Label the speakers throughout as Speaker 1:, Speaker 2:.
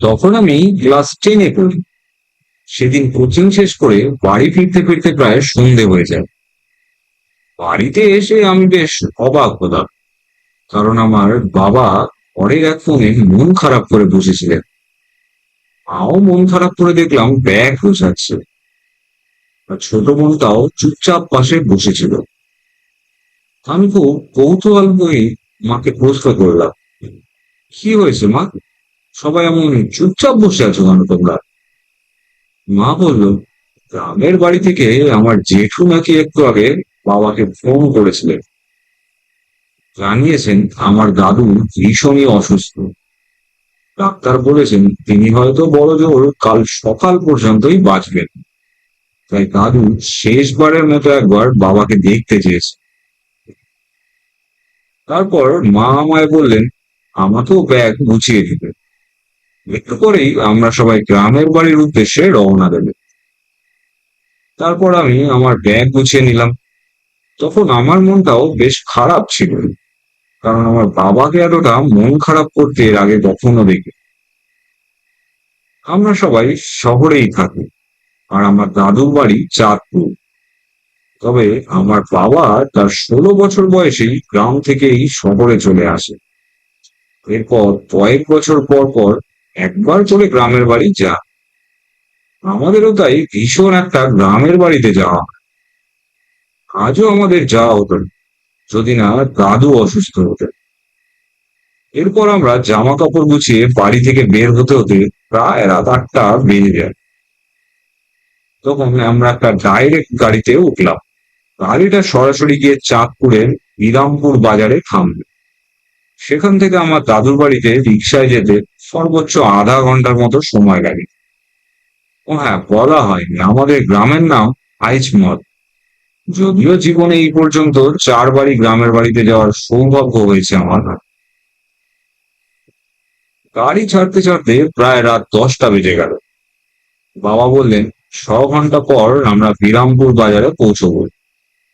Speaker 1: তখন আমি ক্লাস টেনে পড়ি। সেদিন কোচিং শেষ করে বাড়ি ফিরতে ফিরতে প্রায় সন্ধে হয়ে যায়। বাড়িতে এসে আমি বেশ অবাক হলাম, কারণ আমার বাবা পরের এক ফোনে মন খারাপ করে বসেছিলেন। মাও মন খারাপ করে দেখলাম ব্যাগ আর ছোট বোনটাও চুপচাপ পাশে বসেছিল। আমি খুব কৌতূহল বই মাকে প্রশ্ন করলাম, কি হয়েছে মা? সবাই এমন চুপচাপ বসে আছো কেন তোমরা? মা বলল, গ্রামের বাড়ি থেকে আমার জেঠু নাকি একটু আগে বাবাকে ফোন করেছিলেন। জানিয়েছেন আমার দাদু ভীষণই অসুস্থ। ডাক্তার বলেছেন তিনি হয়তো বড় জোর কাল সকাল পর্যন্তই বাঁচবেন। তাই দাদু শেষবারের মতো একবার বাবাকে দেখতে চেয়েছে। তারপর মা আমায় বললেন, আমাকেও ব্যাগ গুছিয়ে দিতে। একটু পরেই আমরা সবাই গ্রামের বাড়ির উদ্দেশ্যে রওনা দেবে। তারপর আমি আমার ব্যাগ গুছিয়ে নিলাম। তখন আমার মনটাও বেশ খারাপ ছিল, কারণ আমার বাবাকে এতটা মন খারাপ করতে এর আগে কখনো দেখি আমরা সবাই শহরেই থাকি, আর আমার দাদুর বাড়ি চাঁদপুর। তবে আমার বাবা তার ষোলো বছর বয়সেই গ্রাম থেকেই শহরে চলে আসে। এরপর কয়েক বছর পর পর একবার করে গ্রামের বাড়ি যা। আমাদেরও তাই ভীষণ একটা গ্রামের বাড়িতে যাওয়া। আজও আমাদের যাওয়া হতো যদি না দাদু অসুস্থ হতেন এরপর আমরা জামা কাপড় গুছিয়ে বাড়ি থেকে বের হতে হতে প্রায় রাত আটটা বেজে যায়। তখন আমরা একটা ডাইরেক্ট গাড়িতে উঠলাম। গাড়িটা সরাসরি গিয়ে চাঁদপুরের বিরামপুর বাজারে থামবে সেখান থেকে আমার দাদুর বাড়িতে রিক্সায় যেতে সর্বোচ্চ আধা ঘণ্টার মতো সময় লাগে। ও হ্যাঁ বলা হয়নি। আমাদের গ্রামের নাম আইচমদ যদিও জীবনে এই পর্যন্ত চারবারই গ্রামের বাড়িতে যাওয়ার সৌভাগ্য হয়েছে আমার। গাড়ি ছাড়তে ছাড়তে প্রায় রাত দশটা বেজে গেল। বাবা বললেন, ছ ঘণ্টা পর আমরা বিরামপুর বাজারে পৌঁছবো।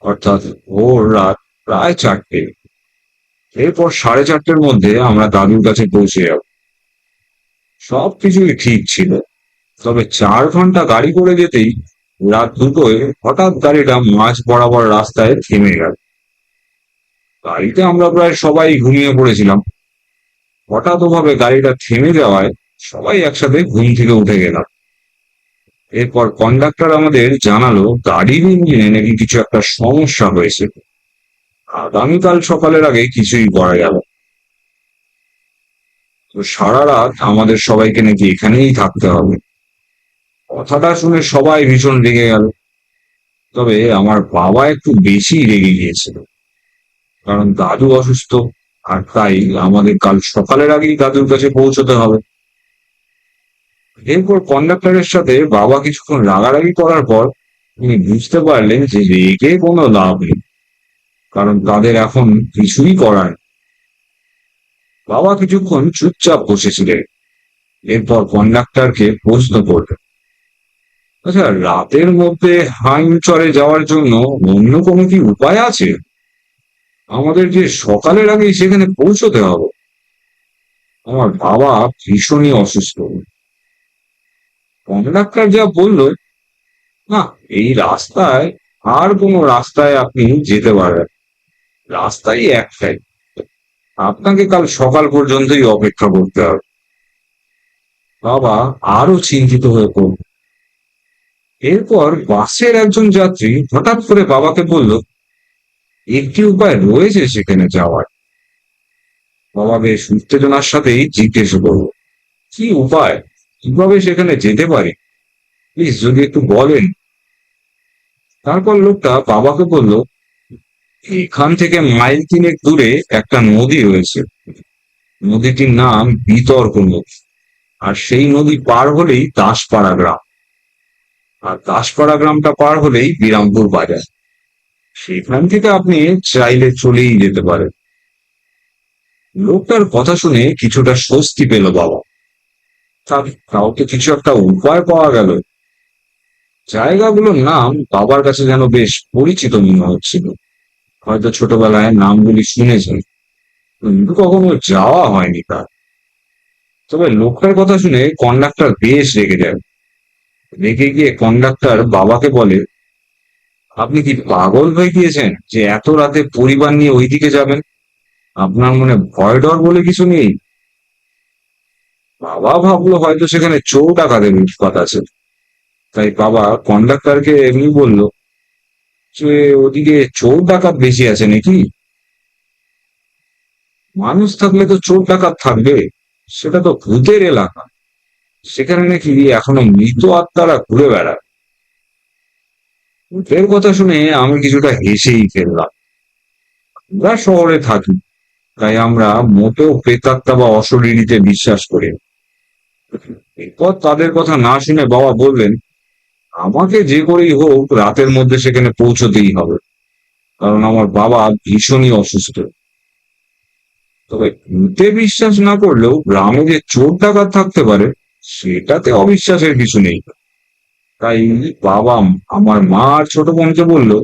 Speaker 1: অর্থাৎ ভোর রাত প্রায় চারটে। এরপর সাড়ে চারটের মধ্যে আমরা দাদুর কাছে পৌঁছে যাব। সবকিছুই ঠিক ছিল। তবে চার ঘণ্টা গাড়ি করে যেতেই রাত দুটোয় হঠাৎ গাড়িটা মাঝ বরাবর রাস্তায় থেমে গেল। গাড়িতে আমরা প্রায় সবাই ঘুমিয়ে পড়েছিলাম। হঠাৎ ওভাবে গাড়িটা থেমে যাওয়ায় সবাই একসাথে ঘুম থেকে উঠে গেলাম। এরপর কন্ডাক্টর আমাদের জানালো, গাড়ির ইঞ্জিনে নাকি কিছু একটা সমস্যা হয়েছে। আগামীকাল সকালের আগে কিছুই করা গেল তো সারা রাত আমাদের সবাইকে নাকি এখানেই থাকতে হবে। কথাটা শুনে সবাই ভীষণ রেগে গেল। তবে আমার বাবা একটু বেশি রেগে গিয়েছিল। কারণ দাদু অসুস্থ, আর তাই আমাদের কাল সকালের আগেই দাদুর কাছে পৌঁছতে হবে। এরপর কন্ডাক্টরের সাথে বাবা কিছুক্ষণ রাগারাগি করার পর তিনি বুঝতে পারলেন যে রেগে কোনো লাভ নেই। কারণ তাদের এখন কিছুই করার বাবা কিছুক্ষণ চুপচাপ বসেছিলেন। এরপর কন্ডাক্টরকে প্রশ্ন করলেন আচ্ছা রাতের মধ্যে হাইমচরে যাওয়ার জন্য অন্য কোনো কি উপায় আছে? আমাদের যে সকালের আগে সেখানে পৌঁছতে হবে। আমার বাবা ভীষণই অসুস্থ। কন্ডাক্টর যা বলল, না, এই রাস্তায় আর কোনো রাস্তায় আপনি যেতে পারেন রাস্তাই একটাই আপনাকে কাল সকাল পর্যন্তই অপেক্ষা করতে হবে। বাবা আরও চিন্তিত হয়ে পড়ল। এরপর বাসের একজন যাত্রী হঠাৎ করে বাবাকে বলল, একটি উপায় রয়েছে সেখানে যাওয়ার। বাবা বেশ উত্তেজনার সাথেই জিজ্ঞেস করল, কি উপায়? কীভাবে সেখানে যেতে পারি? প্লিজ যদি একটু বলেন। তারপর লোকটা বাবাকে বলল এখান থেকে মাইল তিনেক দূরে একটা নদী রয়েছে। নদীটির নাম বিতর্ক নদী। আর সেই নদী পার হলেই দাসপাড়া গ্রাম। আর দাসপাড়া গ্রামটা পার হলেই বিরামপুর বাজার। সেখান থেকে আপনি চাইলে চলেই যেতে পারেন। লোকটার কথা শুনে কিছুটা স্বস্তি পেল বাবা। তার কাউকে কিছু একটা উপায় পাওয়া গেল। জায়গাগুলোর নাম বাবার কাছে যেন বেশ পরিচিত মনে হচ্ছিল। হয়তো ছোটবেলায় নামগুলি শুনেছেন। কিন্তু কখনো যাওয়া হয়নি তার। তবে লোকটার কথা শুনে কন্ডাক্টর বেশ রেগে যায়। রেগে গিয়ে কন্ডাক্টর বাবাকে বলে, আপনি কি পাগল হয়ে গিয়েছেন যে এত রাতে পরিবার নিয়ে ওইদিকে যাবেন? আপনার মনে ভয় ডর বলে কিছু নেই? বাবা ভাবলো হয়তো সেখানে চোর ডাকাতের উৎপাত আছে। তাই বাবা কন্ডাক্টরকে এমনি বলল ওদিকে চোর ডাকাত বেশি আছে নাকি? মানুষ থাকলে তো চোর ডাকাত থাকবে, সেটা তো ভূতের এলাকা। সেখানে নাকি এখনও মৃত আত্মারা ঘুরে বেড়ায়। ভূতের কথা শুনে আমি কিছুটা হেসেই ফেললাম। আমরা শহরে থাকি, তাই আমরা মোটেও প্রেতাত্মা বা অশরীরীতে বিশ্বাস করি এরপর তাদের কথা না শুনে বাবা বললেন আমাকে যে করেই হোক, রাতের মধ্যে সেখানে পৌঁছতেই হবে। কারণ আমার বাবা ভীষণই অসুস্থ। তবে ভূতে বিশ্বাস না করলেও গ্রামে যে চোর ডাকাত থাকতে পারে, সেটাতে অবিশ্বাসের কিছু নেই। তাই বাবা, আমার মা আর ছোট বোনকে বলল,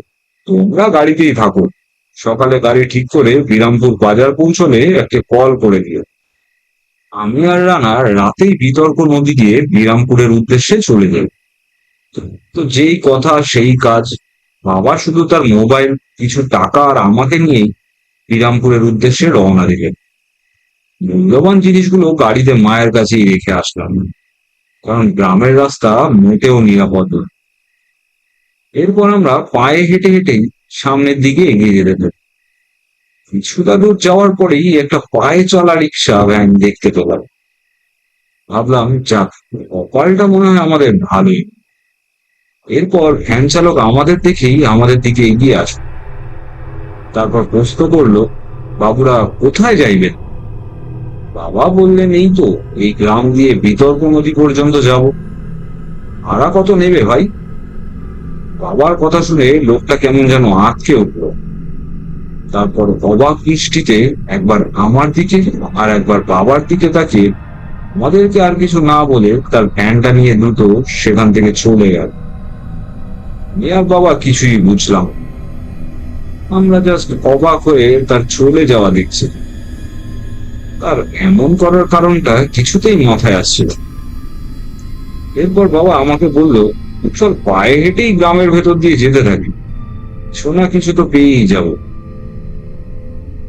Speaker 1: তোমরা গাড়িতেই থাকো। সকালে গাড়ি ঠিক করে বিরামপুর বাজার পৌঁছলে একটা কল করে দিও। আমি আর রানা রাতেই বিতর্ক নদী দিয়ে বিরামপুরের উদ্দেশ্যে চলে যাই। তো- যেই কথা, সেই কাজ। বাবা শুধু তার মোবাইল, কিছু টাকা আর আমাকে নিয়েই বিরামপুরের উদ্দেশ্যে রওনা দিলেন মূল্যবান জিনিসগুলো গাড়িতে মায়ের কাছেই রেখে আসলাম। কারণ গ্রামের রাস্তা মোটেও নিরাপদ নয়। এরপর আমরা পায়ে হেঁটে হেঁটেই সামনের দিকে এগিয়ে যেতে থাকি। কিছুটা দূর যাওয়ার পরেই একটা পায়ে চলা রিক্সা ভ্যান দেখতে পেলাম। ভাবলাম, যাক, কপালটা মনে হয় আমাদের ভালোই। এরপর ভ্যান চালক আমাদের দেখেই আমাদের দিকে এগিয়ে আসে। তারপর প্রশ্ন করল, বাবুরা, কোথায় যাইবেন? বাবা বললেন, এই তো, এই গ্রাম দিয়ে বিতর্ক নদী পর্যন্ত যাব। ভাড়া কত নেবে ভাই? বাবার কথা শুনে লোকটা কেমন যেন আটকে উঠল। তারপর অবাক দৃষ্টিতে একবার আমার দিকে আর একবার বাবার দিকে তাকিয়ে আমাদেরকে আর কিছু না বলে তার ভ্যানটা নিয়ে দ্রুত সেখান থেকে চলে গেল। মিয়া বাবা কিছুই বুঝলাম আমরা জাস্ট অবাক হয়ে তার চলে যাওয়া দেখছি। তার এমন করার কারণটা কিছুতেই মাথায় আসছিল এরপর বাবা আমাকে বলল চল পায়ে হেঁটেই গ্রামের ভেতর দিয়ে যেতে থাকি। সোনা কিছু তো পেয়েই যাব।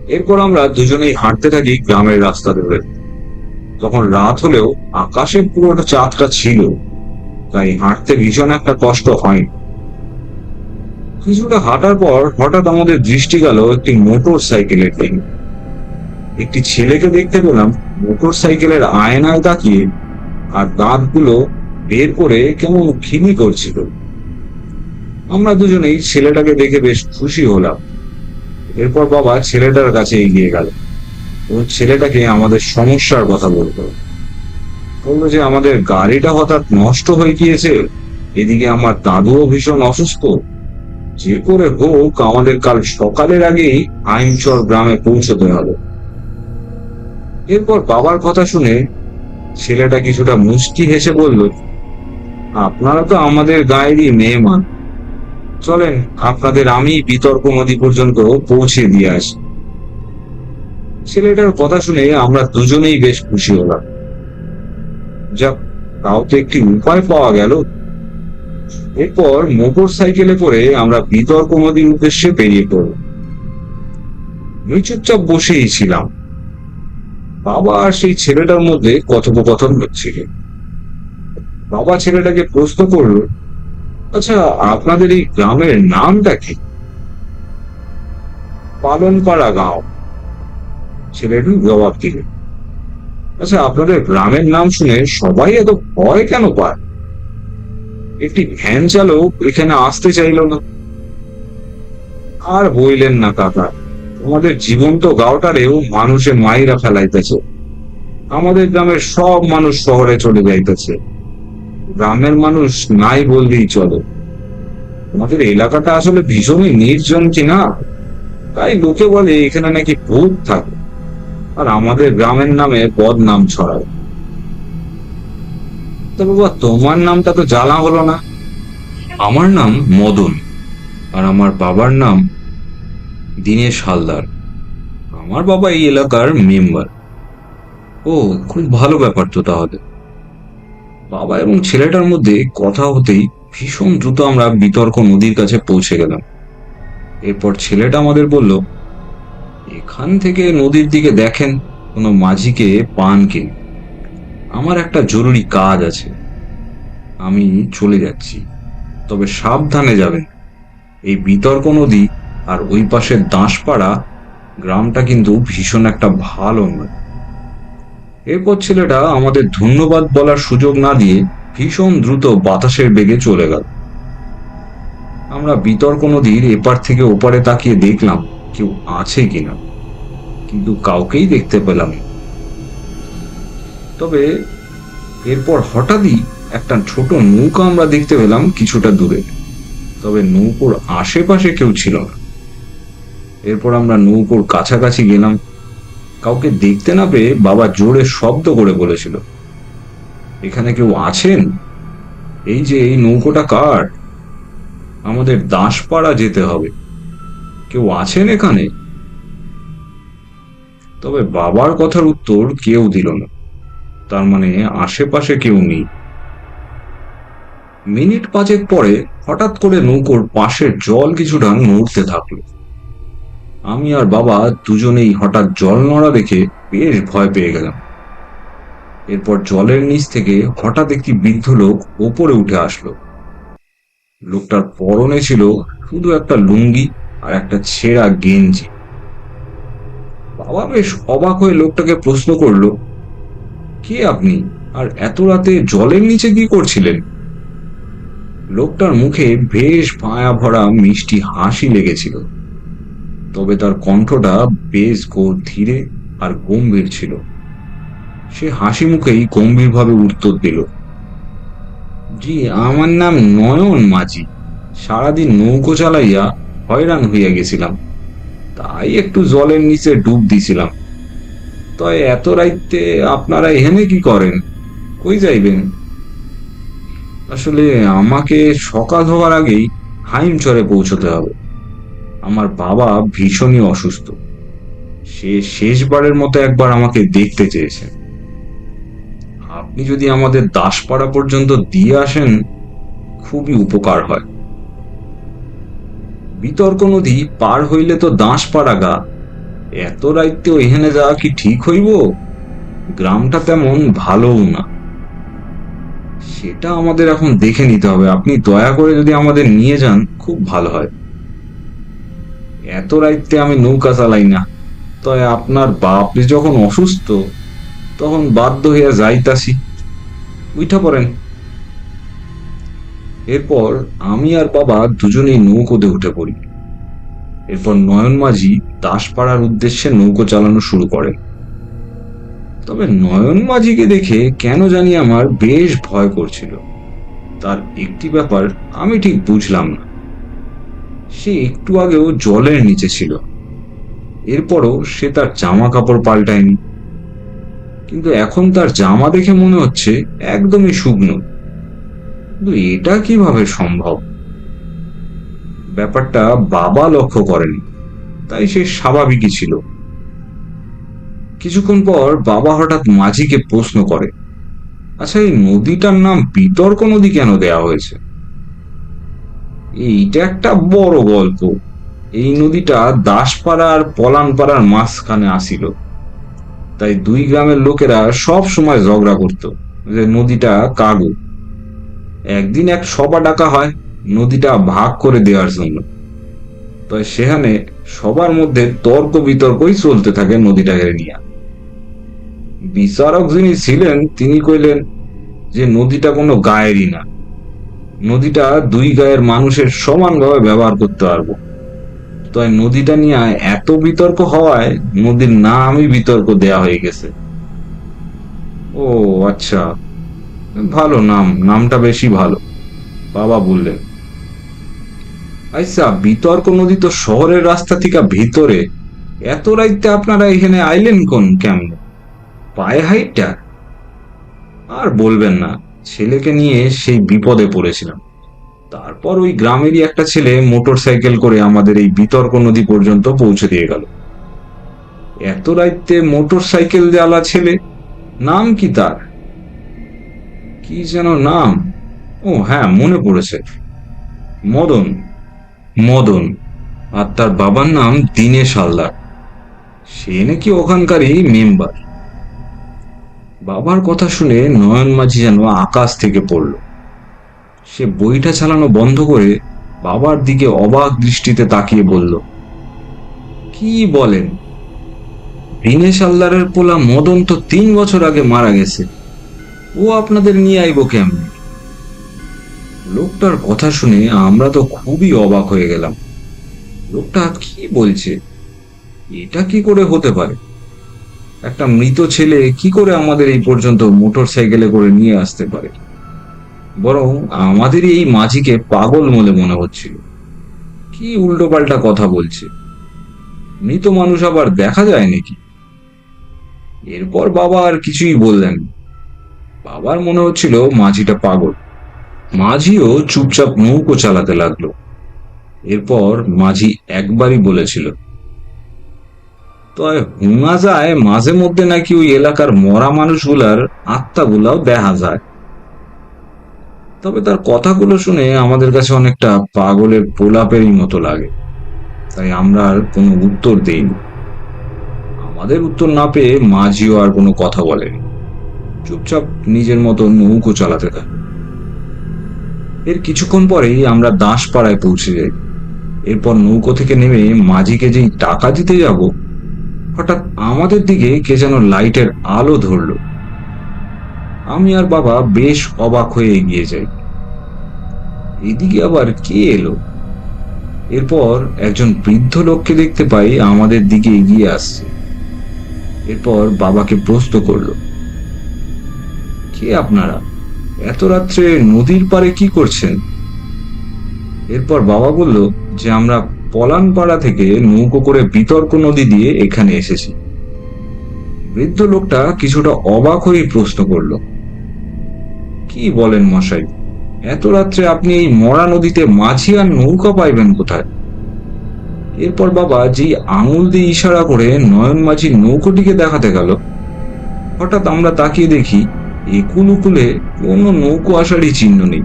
Speaker 1: এরপর আমরা দুজনেই হাঁটতে থাকি গ্রামের রাস্তা ধরে। তখন রাত হলেও আকাশে পুরোটা চাঁদটা ছিল, তাই হাঁটতে ভীষণ একটা কষ্ট হয়নি। কিছুটা হাঁটার পর হঠাৎ আমাদের দৃষ্টি গেল একটি মোটর সাইকেলের দিকে। একটি ছেলেকে দেখতে পেলাম মোটর সাইকেলের আয়নায় তাকিয়ে আর দাঁতগুলো বের করে কেমন খিমি করছিল। আমরা দুজনেই ছেলেটাকে দেখে বেশ খুশি হলাম। এরপর বাবা ছেলেটার কাছে এগিয়ে গেল ও ছেলেটাকে আমাদের সমস্যার কথা বলতো বলল যে আমাদের গাড়িটা হঠাৎ নষ্ট হয়ে গিয়েছে, এদিকে আমার দাদুও ভীষণ অসুস্থ। যে করে হোক, আমাদের কাল সকালের আগেই আইনচর গ্রামে পৌঁছতে হবে। এরপর বাবার কথা শুনে ছেলেটা কিছুটা মুষ্টি হেসে বলল, আপনারা তো আমাদের গায়েরই মেয়ে মান চলেন, আপনাদের আমি বিতর্ক নদী পর্যন্ত পৌঁছে দিয়ে আসি। ছেলেটার কথা শুনে আমরা দুজনেই বেশ খুশি হলাম। যাক, তাও তো একটি উপায় পাওয়া গেল। এরপর মোটর সাইকেলে করে আমরা বিতর্ক নদীর উদ্দেশ্যে বেরিয়ে পড়ব আমি বসেই ছিলাম। বাবা আর সেই ছেলেটার মধ্যে কথোপকথন হচ্ছিল। বাবা ছেলেটাকে প্রশ্ন করল আচ্ছা আপনাদের এই গ্রামের নামটা কি? পালনপাড়া গাঁও। ছেলেটি জবাব দিল আচ্ছা আপনাদের গ্রামের নাম শুনে সবাই এত ভয় কেন পায়? একটি ভ্যান চালক এখানে আসতে চাইল না। আর বইলেন না কাকা আমাদের জীবন্ত গাঁওটারেও মানুষে মাইরা ফেলাইতেছে। আমাদের গ্রামের সব মানুষ শহরে চলে যাইতেছে। গ্রামের মানুষ নাই বললেই চলে। আমাদের এলাকাটা আসলে ভীষণই নির্জন কি না তাই লোকে বলে এখানে নাকি ভূত থাকে। আর আমাদের গ্রামের নামে বদনাম ছড়ায়। বাবা তোমার নামটা তো জ্বালা হলো না। আমার নাম মদন, আর আমার বাবার নাম দীনেশ হালদার। আমার বাবা এই এলাকার মেম্বার। ও, খুব ভালো ব্যাপার তো তাহলে। বাবা এবং ছেলেটার মধ্যে কথা হতেই ভীষণ দ্রুত আমরা বিতর্ক নদীর কাছে পৌঁছে গেলাম। এরপর ছেলেটা আমাদের বলল, এখান থেকে নদীর দিকে দেখেন, কোনো মাঝিকে পান কিন। আমার একটা জরুরি কাজ আছে। আমি চলে যাচ্ছি। তবে সাবধানে যাবেন। এই বিতর্ক নদী আর ওই পাশের দাঁশপাড়া গ্রামটা কিন্তু ভীষণ একটা ভালো নয় এরপর ছেলেটা আমাদের ধন্যবাদ বলার সুযোগ না দিয়ে ভীষণ দ্রুত বাতাসের বেগে চলে গেল। আমরা বিতর্ক নদীর এপার থেকে ওপারে তাকিয়ে দেখলাম কেউ আছে কিনা। কিন্তু কাউকেই দেখতে পেলাম না। তবে এরপর হঠাৎই একটা ছোট নৌকা আমরা দেখতে পেলাম কিছুটা দূরে। তবে নৌকোর আশেপাশে কেউ ছিল না। এরপর আমরা নৌকোর কাছাকাছি গেলাম। কাউকে দেখতে না পেয়ে বাবা জোরে শব্দ করে বলেছিল, এখানে কেউ আছেন? এই যে, এই নৌকোটা কার? আমাদের দাসপাড়া যেতে হবে। কেউ আছেন এখানে? তবে বাবার কথার উত্তর কেউ দিল না। তার মানে আশেপাশে কেউ নেই। মিনিট পাঁচেক পরে হঠাৎ করে নৌকোর পাশের জল কিছুটা নড়তে থাকল। আমি আর বাবা দুজনেই হঠাৎ জল নড়া দেখে বেশ ভয় পেয়ে গেলাম। এরপর জলের নিচ থেকে হঠাৎ একটি বৃদ্ধ লোক ওপরে উঠে আসলো। লোকটার পরনে ছিল শুধু একটা লুঙ্গি আর একটা ছেঁড়া গেঞ্জি। বাবা বেশ অবাক হয়ে লোকটাকে প্রশ্ন করল কে আপনি? আর এত রাতে জলের নিচে কি করছিলেন? লোকটার মুখে বেশ মায়া ভরা মিষ্টি হাসি লেগেছিল। তবে তার কণ্ঠটা বেশ ধীরে আর গম্ভীর ছিল। সে হাসি মুখেই গম্ভীরভাবে উত্তর দিল, জি, আমার নাম নয়ন মাঝি। সারাদিন নৌকো চালাইয়া হয়রান হইয়া গেছিলাম। তাই একটু জলের নিচে ডুব দিছিলাম। তয় এত রাইতে আপনারা এখানে কি করেন? কই যাইবেন? আসলে আমাকে সকাল হওয়ার আগেই হাইমচরে পৌঁছতে হবে। আমার বাবা ভীষণই অসুস্থ। সে শেষবারের মতো একবার আমাকে দেখতে চেয়েছেন আপনি যদি আমাদের দাসপাড়া পর্যন্ত দিয়ে আসেন, খুবই উপকার হয়। বিতর্ক নদী পার হইলে তো দাসপাড়া গা। এত রাইতে এখানে যাওয়া কি ঠিক হইব? গ্রামটা তেমন ভালোও না। সেটা আমাদের এখন দেখে নিতে হবে। আপনি দয়া করে যদি আমাদের নিয়ে যান, খুব ভালো হয়। এত রাইতে আমি নৌকা চালাই না। তবে আপনার বাপ যখন অসুস্থ, তখন বাধ্য হইয়া যাইতাছি। উঠা পড়েন। এরপর আমি আর বাবা দুজনেই নৌকোতে উঠে পড়ি। এরপর নয়ন মাঝি দাসপাড়ার উদ্দেশ্যে নৌকো চালানো শুরু করেন তবে নয়ন মাঝিকে দেখে কেন জানি আমার বেশ ভয় করছিল। তার একটি ব্যাপার আমি ঠিক বুঝলাম না। সে একটু আগেও জলের নিচে ছিল। এরপরও সে তার জামা কাপড় পাল্টায়নি। কিন্তু এখন তার জামা দেখে মনে হচ্ছে একদমই শুকনো। কিন্তু এটা কীভাবে সম্ভব? ব্যাপারটা বাবা লক্ষ্য করেনি, তাই সে স্বাভাবিকই ছিল। কিছুক্ষণ পর বাবা হঠাৎ মাঝিকে প্রশ্ন করে আচ্ছা এই নদীটার নাম বিতর্ক নদী কেন দেয়া হয়েছে? এইটা একটা বড় গল্প। এই নদীটা দাসপাড়া আর পলানপাড়ার মাঝখানে আসিল। তাই দুই গ্রামের লোকেরা সব সময় ঝগড়া করত যে নদীটা কাগু। একদিন এক সভা ডাকা হয় নদীটা ভাগ করে দেওয়ার জন্য। তাই সেখানে সবার মধ্যে তর্ক বিতর্কই চলতে থাকে নদীটাকে নিয়ে। বিচারক যিনি ছিলেন, তিনি কইলেন যে নদীটা কোনো গায়েরই না। নদীটা দুই গায়ের মানুষের সমানভাবে ব্যবহার করতে পারব। তাই নদীটা নিয়ে এত বিতর্ক হওয়ায় নদীর নামই বিতর্ক দেয়া হয়ে গেছে। ও আচ্ছা ভালো নাম, নামটা বেশি ভালো। বাবা বললেন আচ্ছা বিতর্ক নদী তো শহরের রাস্তা থেকে ভিতরে। এত রাইতে আপনারা এখানে আইলেন কোন কেমন? পায়ে হাইটটা? আর বলবেন না, ছেলেকে নিয়ে সেই বিপদে পড়েছিলাম। তারপর ওই গ্রামেরই একটা ছেলে মোটর সাইকেল করে আমাদের এই বিতর্ক নদী পর্যন্ত পৌঁছে দিয়ে গেল। এত রাইতে মোটর সাইকেল জ্বালা ছেলে, নাম কি তার? কি যেন নাম? ও হ্যাঁ মনে পড়েছে। মদন। মদন আর তার বাবার নাম দীনেশ হালদার। সে নাকি ওখানকারই মেম্বার। বাবার কথা শুনে নয়ন মাঝি যেন আকাশ থেকে পড়ল। সে বইটা চালানো বন্ধ করে বাবার দিকে অবাক দৃষ্টিতে তাকিয়ে বলল, কি বলেন? দীনেশ হালদারের পোলা মদন তো তিন বছর আগে মারা গেছে। ও আপনাদের নিয়ে আইব কেমন? লোকটার কথা শুনে আমরা তো খুবই অবাক হয়ে গেলাম। লোকটা কি বলছে? এটা কি করে হতে পারে? একটা মৃত ছেলে কি করে আমাদের এই পর্যন্ত মোটর সাইকেলে করে নিয়ে আসতে পারে? বরং আমাদেরই এই মাঝিকে পাগল বলে মনে হচ্ছিল। কি উল্টোপাল্টা কথা বলছে? মৃত মানুষ আবার দেখা যায় নাকি? এরপর বাবা আর কিছুই বললেন বাবার মনে হচ্ছিল মাঝিটা পাগল। মাঝিও চুপচাপ নৌকো চালাতে লাগল। এরপর মাঝি একবারই বলেছিল, তয় হুঙা যায়, মাঝে মধ্যে নাকি ওই এলাকার মরা মানুষগুলার আত্মাগুলাও দেখা যায়। তবে তার কথাগুলো শুনে আমাদের কাছে অনেকটা পাগলের পোলাপেরই মতো লাগে। তাই আমরা আর কোনো উত্তর দেইনি। আমাদের উত্তর না পেয়ে মাঝিও আর কোনো কথা বলেনি। চুপচাপ নিজের মতো নৌকো চালাতে থাকে এর কিছুক্ষণ পরেই আমরা দাসপাড়ায় পৌঁছে যাই। এরপর নৌকো থেকে নেমে মাঝিকে যেই টাকা দিতে যাব, হঠাৎ আমাদের দিকে কে যেন লাইটের আলো ধরলো। আমি আর বাবা বেশ অবাক হয়ে এগিয়ে যাই। এদিকে আবার কে এলো? এরপর একজন বৃদ্ধ লোককে দেখতে পাই আমাদের দিকে এগিয়ে আসছে। এরপর বাবাকে প্রশ্ন করল, কে আপনারা? এত রাত্রে নদীর পাড়ে কি করছেন? এরপর বাবা বলল যে আমরা পলানপাড়া থেকে নৌকো করে বিতর্ক নদী দিয়ে এখানে এসেছি। বৃদ্ধ লোকটা কিছুটা অবাক হয়ে প্রশ্ন করল, কি বলেন মশাই, এত রাত্রে আপনি এই মরা নদীতে মাঝি আর নৌকা পাইবেন কোথায়? এরপর বাবা যেই আঙুল দিয়ে ইশারা করে নয়ন মাঝি নৌকোটিকে দেখাতে গেল, হঠাৎ আমরা তাকিয়ে দেখি একুল উকুলে কোনো নৌকো আসারই চিহ্ন নেই।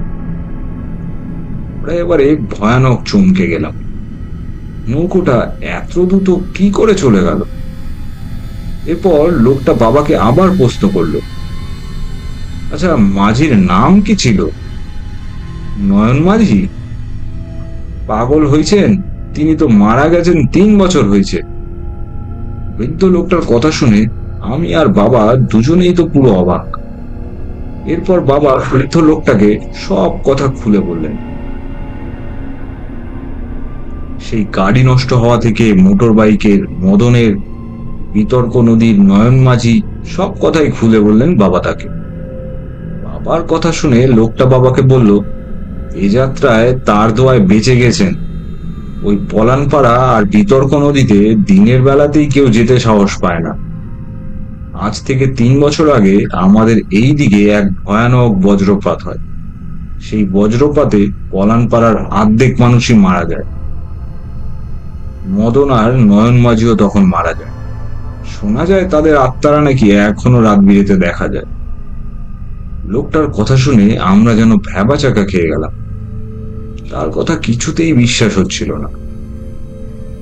Speaker 1: এবারে ভয়ানক চমকে গেলাম। নৌকোটা এত দ্রুত কি করে চলে গেল? এরপর লোকটা বাবাকে আবার প্রশ্ন করল আচ্ছা মাঝির নাম কি ছিল? নয়ন মাঝি? পাগল হয়েছেন? তিনি তো মারা গেছেন তিন বছর হয়েছে। বৃদ্ধ লোকটার কথা শুনে আমি আর বাবা দুজনেই তো পুরো অবাক। এরপর বাবা বৃদ্ধ লোকটাকে সব কথা খুলে বললেন। সেই গাড়ি নষ্ট হওয়া থেকে মোটর বাইকের, মদনের, বিতর্ক নদীর নয়ন মাঝি সব কথাই খুলে বললেন বাবা তাকে। বাবার কথা শুনে লোকটা বাবাকে বলল, এ যাত্রায় তার দোয়ায় বেঁচে গেছেন। ওই পলানপাড়া আর বিতর্ক নদীতে দিনের বেলাতেই কেউ যেতে সাহস পায় না। আজ থেকে তিন বছর আগে আমাদের এই দিকে এক ভয়ানক বজ্রপাত হয়। সেই বজ্রপাতে পলানপাড়ার আর্ধেক মানুষই মারা যায়। মদন আর নয়ন মাঝিও তখন মারা যায়। শোনা যায় তাদের আত্মারা নাকি এখনও রাত বিরেতে দেখা যায়। লোকটার কথা শুনে আমরা যেন ভ্যাবা চাকা খেয়ে গেলাম। তার কথা কিছুতেই বিশ্বাস হচ্ছিল না।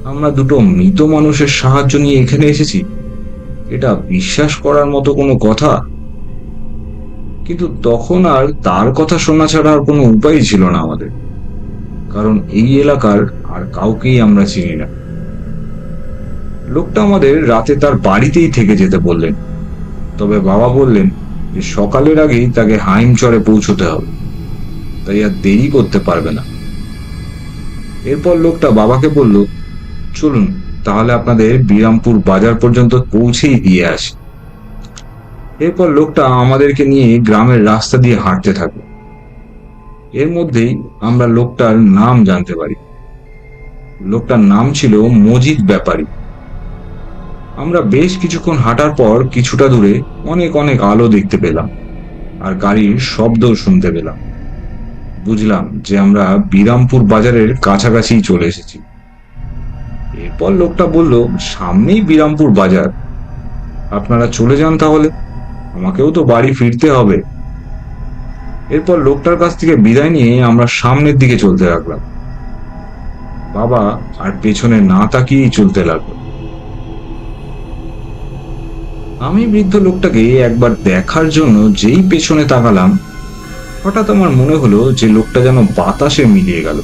Speaker 1: আমরা দুটো মৃত মানুষের সাহায্য নিয়ে এখানে এসেছি। এটা বিশ্বাস করার মতো কোনো কথা? কিন্তু তখন আর তার কথা শোনা ছাড়া আর কোনো উপায় ছিল না আমাদের। কারণ এই এলাকার আর কাউকেই আমরা চিনি না। লোকটা আমাদের রাতে তার বাড়িতেই থেকে যেতে বললেন। তবে বাবা বললেন যে সকালের আগেই তাকে হাইমচরে পৌঁছতে হবে। তাই আর দেরি করতে পারবে না। এরপর লোকটা বাবাকে বলল, চলুন তাহলে আপনাদের বিরামপুর বাজার পর্যন্ত পৌঁছেই দিয়ে আসি। এরপর লোকটা আমাদেরকে নিয়ে গ্রামের রাস্তা দিয়ে হাঁটতে থাকে। এর মধ্যেই আমরা লোকটার নাম জানতে পারি। লোকটার নাম ছিল মজিদ ব্যাপারী। আমরা বেশ কিছুক্ষণ হাঁটার পর কিছুটা দূরে অনেক অনেক আলো দেখতে পেলাম আর গাড়ির শব্দও শুনতে পেলাম। বুঝলাম যে আমরা বিরামপুর বাজারের কাছাকাছি চলে এসেছি। এরপর লোকটা বলল, সামনেই বিরামপুর বাজার। আপনারা চলে যান তাহলে। আমাকেও তো বাড়ি ফিরতে হবে। এরপর লোকটার কাছ থেকে বিদায় নিয়ে আমরা সামনের দিকে চলতে লাগলাম। বাবা আর পেছনে না তাকিয়েই চলতে লাগল। আমি বৃদ্ধ লোকটাকে একবার দেখার জন্য যেই পেছনে তাকালাম, হঠাৎ আমার মনে হলো যে লোকটা যেন বাতাসে মিলিয়ে গেল।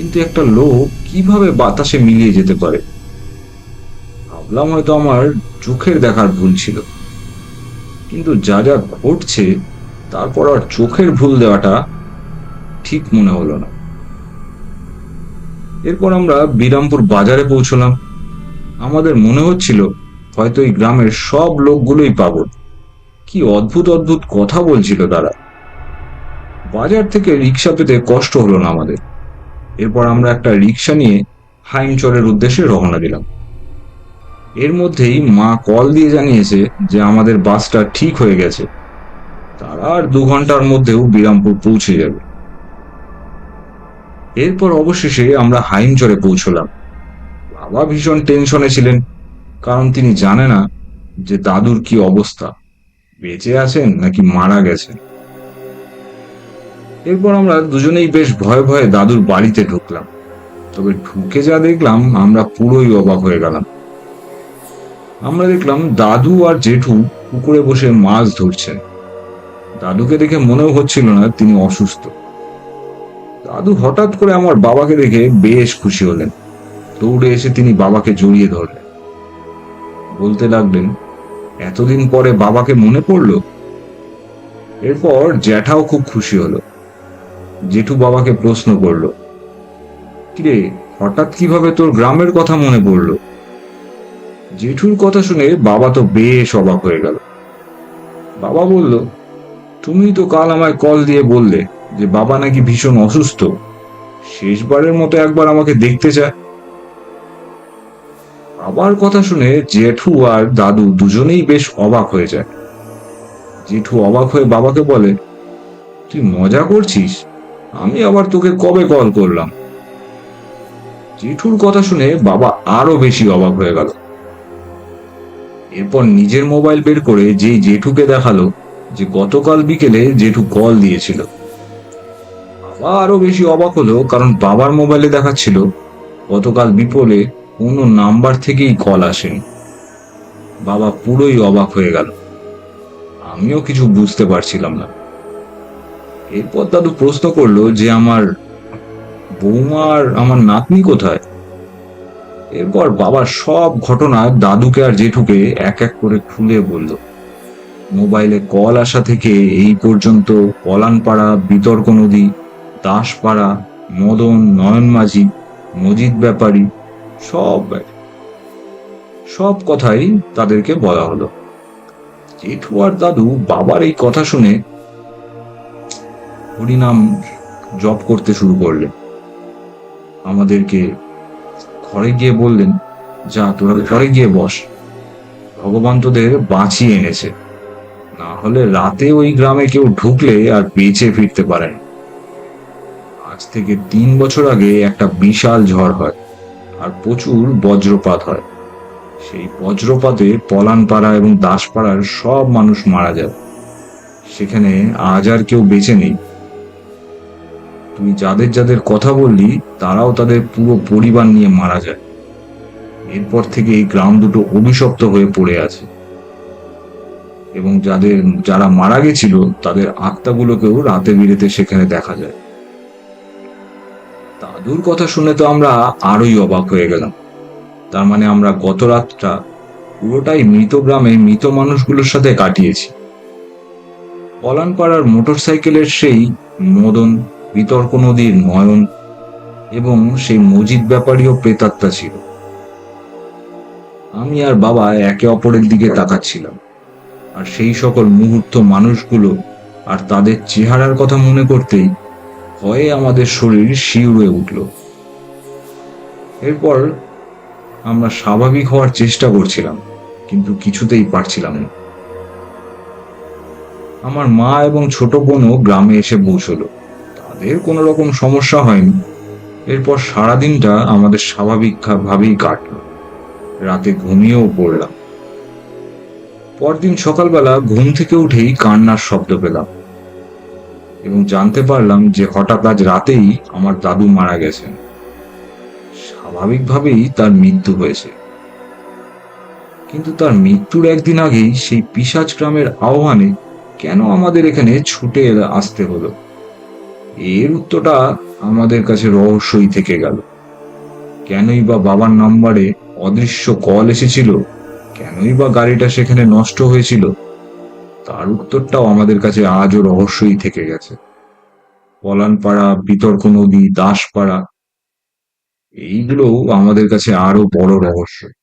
Speaker 1: কিন্তু একটা লোক কীভাবে বাতাসে মিলিয়ে যেতে পারে? ভাবলাম হয়তো আমার চোখের দেখার ভুল ছিল। কিন্তু যা যা ঘটছে, তারপর আর চোখের ভুল দেওয়াটা ঠিক মনে হলো না। এরপর আমরা বিরামপুর বাজারে পৌঁছলাম। আমাদের মনে হচ্ছিল হয়তো এই গ্রামের সব লোকগুলোই পাগল। কি অদ্ভুত অদ্ভুত কথা বলছিল তারা। বাজার থেকে রিক্সা পেতে কষ্ট হলো না আমাদের। এরপর আমরা একটা রিক্সা নিয়ে হাইমচরের উদ্দেশ্যে রওনা দিলাম। এর মধ্যেই মা কল দিয়ে জানিয়েছে যে আমাদের বাসটা ঠিক হয়ে গেছে। তারা আর দু ঘণ্টার মধ্যেও বিরামপুর পৌঁছে যাবে। এরপর অবশেষে আমরা হাইমচরে পৌঁছলাম। বাবা ভীষণ টেনশনে ছিলেন, কারণ তিনি জানে না যে দাদুর কি অবস্থা। বেঁচে আছেন নাকি মারা গেছেন? এরপর আমরা দুজনেই বেশ ভয়ে ভয়ে দাদুর বাড়িতে ঢুকলাম। তবে ঢুকে যা দেখলাম, আমরা পুরোই অবাক হয়ে গেলাম। আমরা দেখলাম দাদু আর জেঠু পুকুরে বসে মাছ ধরছেন। দাদুকে দেখে মনেও হচ্ছিল না তিনি অসুস্থ। দাদু হঠাৎ করে আমার বাবাকে দেখে বেশ খুশি হলেন। দৌড়ে এসে তিনি বাবাকে জড়িয়ে ধরলেন। বলতে লাগলেন, এতদিন পরে বাবাকে মনে পড়ল? এরপর জ্যাঠাও খুব খুশি হলো। জেঠু বাবাকে প্রশ্ন করল, কিরে, হঠাৎ কীভাবে তোর গ্রামের কথা মনে পড়ল? জেঠুর কথা শুনে বাবা তো বেশ অবাক হয়ে গেল। বাবা বলল, তুমি তো কাল আমায় কল দিয়ে বললে যে বাবা নাকি ভীষণ অসুস্থ। শেষবারের মতো একবার আমাকে দেখতে চায়। বাবার কথা শুনে জেঠু আর দাদু দুজনেই বেশ অবাক হয়ে যায়। জেঠু অবাক হয়ে বাবাকে বলে, তুই মজা করছিস? আমি আবার তোকে কবে কল করলাম? জেঠুর কথা শুনে বাবা আরও বেশি অবাক হয়ে গেল। এরপর নিজের মোবাইল বের করে যেই জেঠুকে দেখাল, যে গতকাল বিকেলে জেঠু কল দিয়েছিল। বাবা আরও বেশি অবাক হলো কারণ বাবার মোবাইলে দেখাচ্ছিল, গতকাল বিপলে কোনো নাম্বার থেকেই কল আসেনি। বাবা পুরোই অবাক হয়ে গেল। আমিও কিছু বুঝতে পারছিলাম না। এরপর দাদু প্রশ্ন করল যে আমার বৌমা আর আমার নাতনি কোথায়? এরপর বাবার সব ঘটনা দাদুকে আর জেঠুকে এক এক করে খুলে বলল। মোবাইলে কল আসা থেকে এই পর্যন্ত পলানপাড়া, বিতর্ক নদী, দাসপাড়া, মদন নয়ন মাঝি মজিদ ব্যাপারী, সব সব কথাই তাদেরকে বলা হলো। জেঠু আর দাদু বাবার এই কথা শুনে হরিনাম জপ করতে শুরু করলেন। আমাদেরকে ঘরে গিয়ে বললেন, যা, তোরা ঘরে গিয়ে বস। ভগবান তোদের বাঁচিয়ে এনেছে। না হলে রাতে ওই গ্রামে কেউ ঢুকলে আর বেঁচে ফিরতে পারে না। আজ থেকে তিন বছর আগে একটা বিশাল ঝড় হয়, আর প্রচুর বজ্রপাত হয়। সেই বজ্রপাতে পলানপাড়া এবং দাসপাড়ার সব মানুষ মারা যায়। সেখানে আজ আর কেউ বেঁচে নেই। তুই যাদের যাদের কথা বললি, তারাও তাদের পুরো পরিবার নিয়ে মারা যায়। এরপর থেকে এই গ্রাম দুটো অভিশপ্ত হয়ে পড়ে আছে। এবং যাদের, যারা মারা গেছিল, তাদের আত্মাগুলোকেও রাতে বিরেতে সেখানে দেখা যায়। দাদুর কথা শুনে তো আমরা আরোই অবাক হয়ে গেলাম। তার মানে আমরা গত রাতটা পুরোটাই মৃত গ্রামে মৃত মানুষগুলোর সাথে কাটিয়েছি। পলানপাড়ার মোটরসাইকেলের সেই মদন বিতর্ক নদীর নয়ন এবং সেই মজিদ ব্যাপারীয় প্রেতাত্মা ছিল। আমি আর বাবা একে অপরের দিকে তাকাচ্ছিলাম, আর সেই সকল মুহূর্ত মানুষগুলো আর তাদের চেহারার কথা মনে করতেই ভয়ে আমাদের শরীর শিউরে উঠল। এরপর আমরা স্বাভাবিক হওয়ার চেষ্টা করছিলাম, কিন্তু কিছুতেই পারছিলাম না। আমার মা এবং ছোট বোনও গ্রামে এসে পৌঁছলো। তাদের কোনো রকম সমস্যা হয়নি। এরপর সারাদিনটা আমাদের স্বাভাবিক ভাবেই কাটলো। রাতে ঘুমিয়েও পড়লাম। পরদিন সকালবেলা ঘুম থেকে উঠেই কান্নার শব্দ পেলাম এবং জানতে পারলাম যে হঠাৎ আজ রাতেই আমার দাদু মারা গেছেন। স্বাভাবিকভাবেই তার মৃত্যু হয়েছে। কিন্তু তার মৃত্যুর একদিন আগেই সেই পিসাজ গ্রামের আহ্বানে কেন আমাদের এখানে ছুটে আসতে হলো? এর উত্তরটা আমাদের কাছে রহস্যই থেকে গেল। কেনই বা বাবার নাম্বারে অদৃশ্য কল এসেছিল? কেনই বা গাড়িটা সেখানে নষ্ট হয়েছিল? তার উত্তরটাও আমাদের কাছে আজও রহস্যই থেকে গেছে। পলানপাড়া, বিতর্ক নদী, দাসপাড়া, এইগুলোও আমাদের কাছে আরও বড় রহস্য।